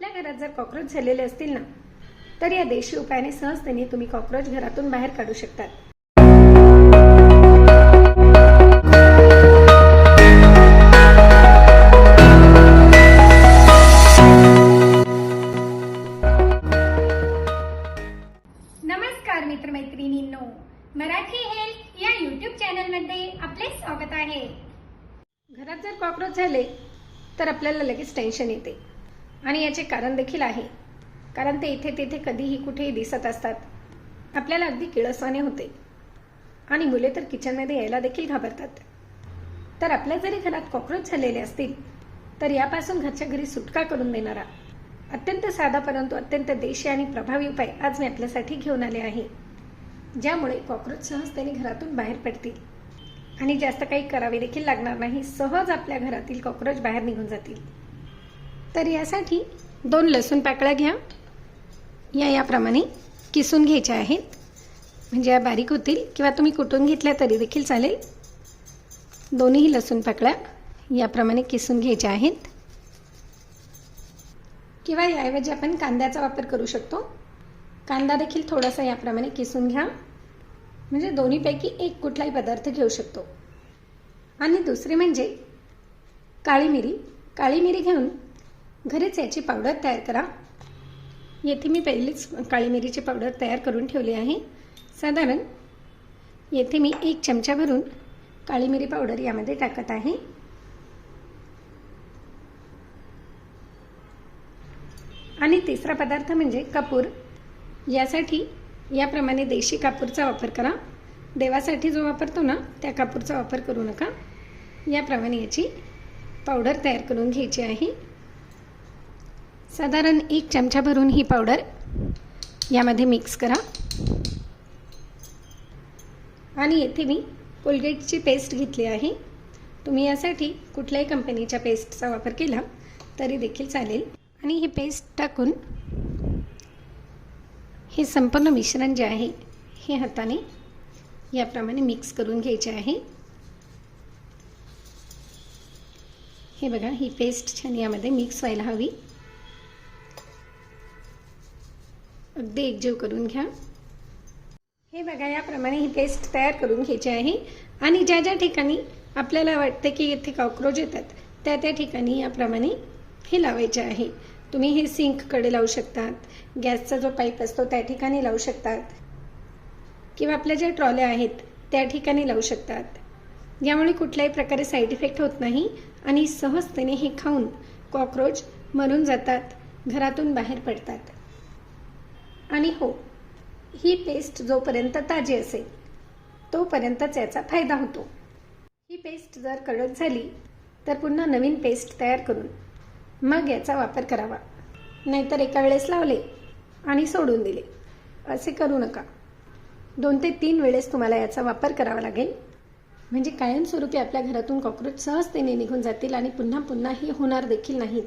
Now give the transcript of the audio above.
आपल्या घरात जर कॉक्रोच झालेले असतील ना तर या देशी उपायाने सहजतेने तुम्ही कॉक्रोच घरातून बाहेर काढू शकतात. नमस्कार मित्रमैत्रिणींनो मराठी हेल्थ या यूट्यूब चॅनलमध्ये आपले स्वागत आहे. घरात जर कॉक्रोच झाले तर आपल्याला लगेच टेन्शन येते. आणि याचे कारण देखील आहे. कारण ते इथे तिथे कधीही कुठेही दिसत असतात. आपल्याला अगदी किळसवाने होते. आणि मुले तर किचनमध्ये यायला देखील घाबरतात. तर आपल्या जरी घरात कॉक्रोच झालेले असतील तर यापासून घरच्या घरी सुटका करून देणारा अत्यंत साधा परंतु अत्यंत देशी आणि प्रभावी उपाय आज मी आपल्यासाठी घेऊन आले आहे. ज्यामुळे कॉक्रोच सहजतेने घरातून बाहेर पडतील. आणि जास्त काही करावे देखील लागणार नाही. सहज आपल्या घरातील कॉक्रोच बाहेर निघून जातील. तर यासाठी दोन लसूण पाकळ्या घ्या. या याप्रमाणे किसून घ्यायच्या आहेत. म्हणजे या बारीक होतील किंवा तुम्ही कुटून घेतल्या तरी देखील चालेल. दोन्ही लसूण पाकळ्या याप्रमाणे किसून घ्यायच्या आहेत. किंवा याऐवजी आपण कांद्याचा वापर करू शकतो. कांदा देखील थोडासा याप्रमाणे किसून घ्या. म्हणजे दोन्हीपैकी एक कुठलाही पदार्थ घेऊ शकतो. आणि दुसरे म्हणजे काळी मिरी. काळी मिरी घेऊन घरीच याची पावडर तयार करा. येथे मी पहिलीच काळी मिरीची पावडर तयार करून ठेवली आहे. साधारण येथे मी एक चमचा भरून काळी मिरी पावडर यामध्ये टाकत आहे. आणि तिसरा पदार्थ म्हणजे कापूर. यासाठी याप्रमाणे देशी कापूरचा वापर करा. देवासाठी जो वापरतो ना त्या कापूरचा वापर करू नका. याप्रमाणे याची पावडर तयार करून घ्यायची आहे. साधारण एक चमचा भरून ही पावडर यामध्ये मिक्स करा. आणि येथे मी कोलगेटची पेस्ट घेतली आहे. तुम्ही यासाठी कुठल्याही कंपनीच्या पेस्टचा वापर केला तरी देखील चालेल. आणि ही पेस्ट टाकून हे संपूर्ण मिश्रण जे आहे हे हाताने याप्रमाणे मिक्स करून घ्यायचे आहे. हे बघा ही पेस्ट छान यामध्ये मिक्स व्हायला हवी. अगदी एकजीव करून घ्या. हे बघा याप्रमाणे ही पेस्ट तयार करून घ्यायची आहे. आणि ज्या ज्या ठिकाणी आपल्याला वाटते की इथे कॉक्रोच येतात त्या त्या ठिकाणी याप्रमाणे हे लावायचे आहे. तुम्ही हे सिंककडे लावू शकतात गॅसचा जो पाईप असतो त्या ठिकाणी लावू शकतात किंवा आपल्या ज्या ट्रॉल्या आहेत त्या ठिकाणी लावू शकतात. यामुळे कुठल्याही प्रकारे साईड इफेक्ट होत नाही आणि सहजतेने हे खाऊन कॉक्रोच मरून जातात घरातून बाहेर पडतात. आणि हो ही पेस्ट जोपर्यंत ताजी असेल तोपर्यंतच याचा फायदा होतो. ही पेस्ट जर कडक झाली तर पुन्हा नवीन पेस्ट तयार करून मग याचा वापर करावा. नाहीतर एका वेळेस लावले आणि सोडून दिले. असे करू नका. दोन ते तीन वेळेस तुम्हाला याचा वापर करावा लागेल. म्हणजे कायमस्वरूपी आपल्या घरातून कॉक्रोच सहजतेने निघून जातील आणि पुन्हा पुन्हा ही होणार देखील नाहीत.